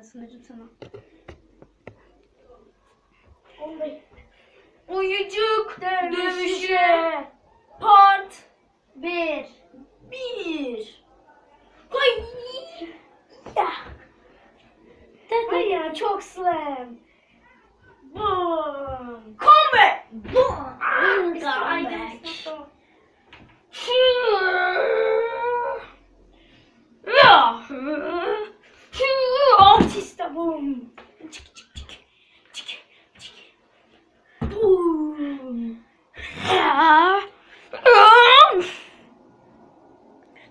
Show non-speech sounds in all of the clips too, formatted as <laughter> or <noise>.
arada sunucum sana. Oyuncuk dövüşü part 1 1 Hayır ya çok slam. Boom. Combat. Boom. Combat. Artista boom. Çık çık çık. Çık çık. Ya.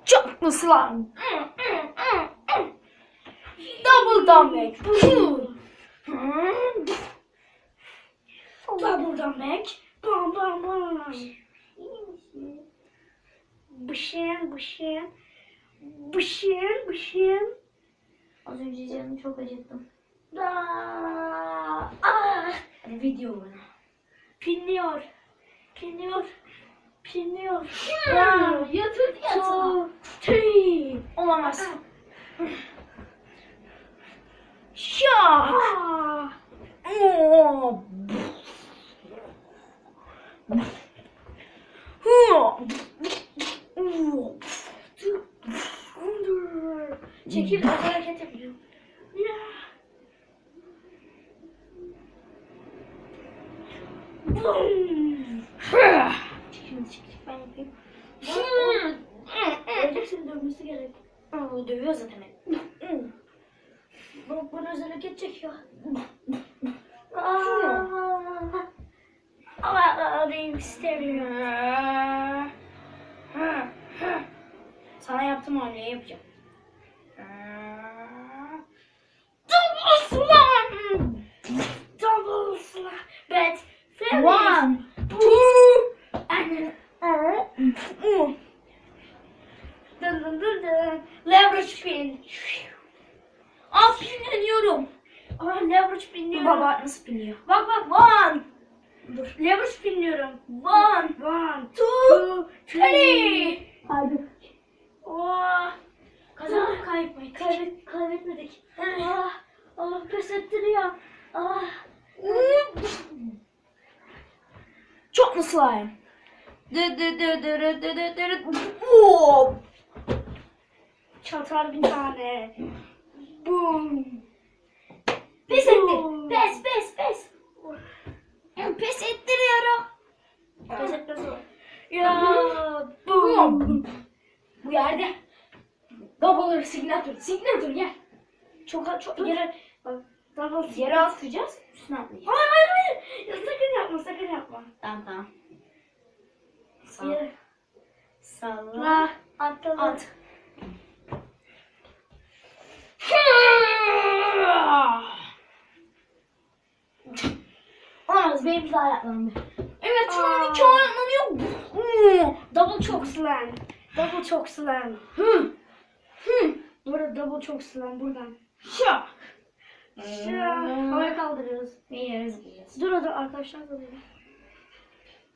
Çok mu slime? Double dumbbell. Double dumbbell. Bam bam bam. Bışın bışın. Bışın bışın. Az önce canımı çok acıttım. Aa, ah. Video bana. Pinliyor. Pinliyor. Pinliyor. Ya, yatır Two, three. Olamaz. Şak. Oh. ben yapayım. Hmm. Önce seni dövmesi gerek. Hmm, dövüyor zaten beni. Hmm. Bu, bunu özel hareket çekiyor. Ama alayım istemiyorum. Sana yaptım öyle yapacağım. dın dın dın. Leverage pin. Aa pinleniyorum. Aa leverage pinliyorum. Baba nasıl pinliyor? Bak bak one. Dur. Leverage pinliyorum. One. One. Two. two three. Hadi. Oh. Kazanıp ah, kaybetmedik. Kaybet, kaybetmedik. Allah. Allah pes ettiriyor. Allah. Çok mu slime? Dı dı dı dı dı dı dı dı. Çatar bir tane. Boom. Pes etti. Pes pes pes. Pes ettiriyorum. Pes etmez o. Ya boom. Bu yerde. Double signature. Signature gel. Çok çok yere bak. Double Yere atacağız. Üstüne atlayacağız. Hayır hayır hayır. Ya, sakın yapma sakın yapma. Tamam tamam. Sağ. Yere. Salla. La atladı. At. Olamaz benim daha bir. Evet şu an Aa. iki ayaklanıyor. Hmm, Double çok slam. Double çok slam. Hı. Hı. Burada double çok slam buradan. Şak. Şıra. Havaya kaldırıyoruz. Bir yere. Dur dur arkadaşlar da Bir.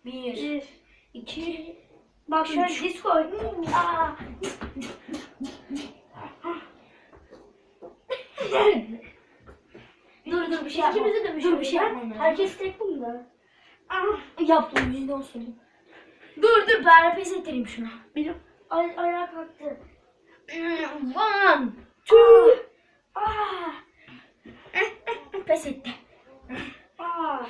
Bir. iki. Bak şöyle Üç. disco. Aa. <laughs> dur dur bir şey yapma. İkimizi de bir Dur bir şey yapmam lazım. Herkes tek bunda. Ah. Yaptım yüzde on söyleyeyim. Dur dur ben pes ettireyim şunu. Benim ay ayağa kalktı. One. Two. Ah. Pes etti. Ah. Ah.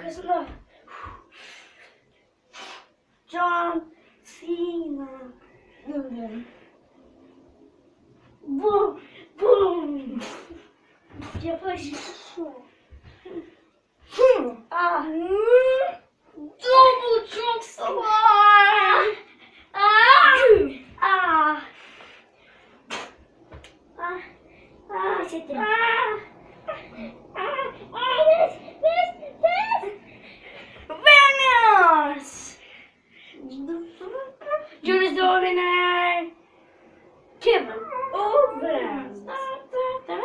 Arkasında. John Cena. Dur. Boom. Boom. Yapış. Ah. Double çok salak. Ah. Ah. Ah. Ah. Ah.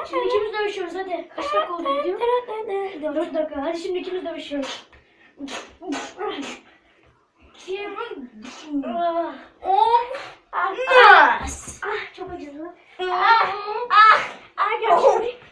Şimdi ikimiz dövüşüyoruz hadi. Kaç dakika oldu video? Dört dakika. Hadi şimdi ikimiz dövüşüyoruz. Kim? Ah, ah. Ah. Ah. Çok acıdı. Ah. Ah. Ah. Ah. ah, ah.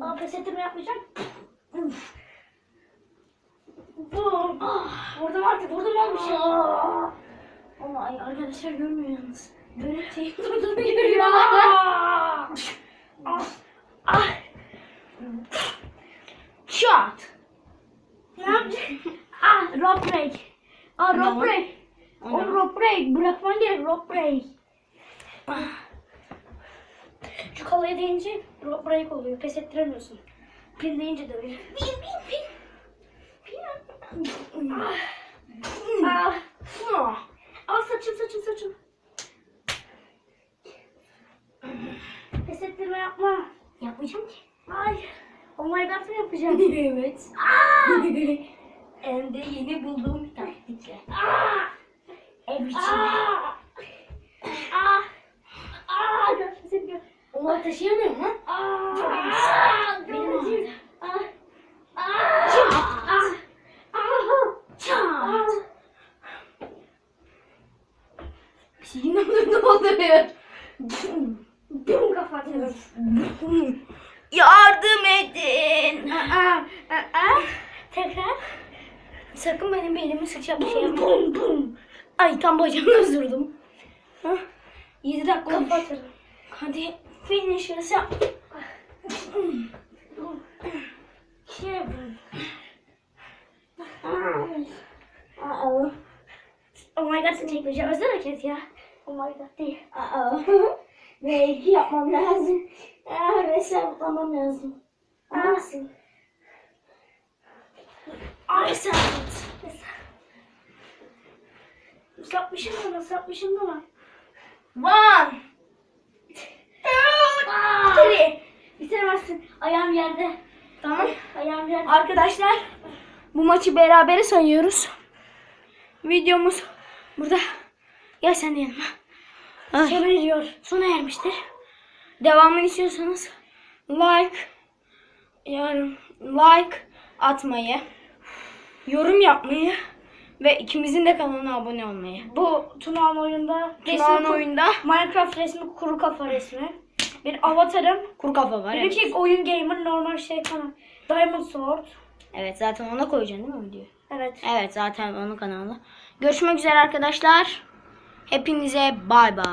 Aa pes ettirme yapmayacağım. Ah. Vurdum artık vurdum olmuş ya. Ama ay arkadaşlar görmüyor yalnız. Böyle şey durduğunu görüyor. Ah. Ah. Shot. Ne yapacaksın? Ah rope break. Ah var? break. O rope break. Bırakman gerek rope break. Şu kalaya değince break oluyor. Pes ettiremiyorsun. Pin deyince de öyle. Pin pin pin. Pin. Ah. Ah. Al saçım saçım saçım. Pes ettirme yapma. Yapmayacağım ki. Ay. My god yapacağım. <laughs> evet. Aa! <laughs> Hem de yeni bulduğum taktikle. Aa! Ev içinde. Aa! Aa! Aa! Gör, seni Onu taşıyamıyorum lan. Aa! Benim ağrıdı. Bir şey ne oluyor? Bum kapatıyorum. Yardım edin. Aa! Aa! Tekrar. Sakın benim belimi sıçrap bir şey yapma. Bum bum. Ay tam bacağımı. <laughs> Hah, 7 dakika. Kapatırım. Hadi finish yap. Şey. Aa. Oh my god seni çekmeyeceğim. Özel hareket ya. Oh my god değil. Ve iki yapmam lazım. Aa, ve saplamam lazım. Aa. Nasıl? Ay sen. Sapmışım lan, sapmışım lan. One. Three. Bitiremezsin. Ayağım yerde. Tamam. Ayağım yerde. Arkadaşlar bu maçı berabere sayıyoruz. Videomuz burada. Gel sen de yanıma. Ay, Sona eriyor. sona ermiştir. Devamını istiyorsanız like yarım like atmayı, yorum yapmayı ve ikimizin de kanalına abone olmayı. Bu Tunağan oyunda Tunağan oyunda Minecraft resmi kuru kafa resmi. Bir avatarım. kuru kafa var. Bir Evet. iki oyun gamer normal şey kanal. Diamond Sword. evet zaten ona koyacaksın değil mi video? Evet. Evet zaten onun kanalında. Görüşmek üzere arkadaşlar. Hepinize bay bay.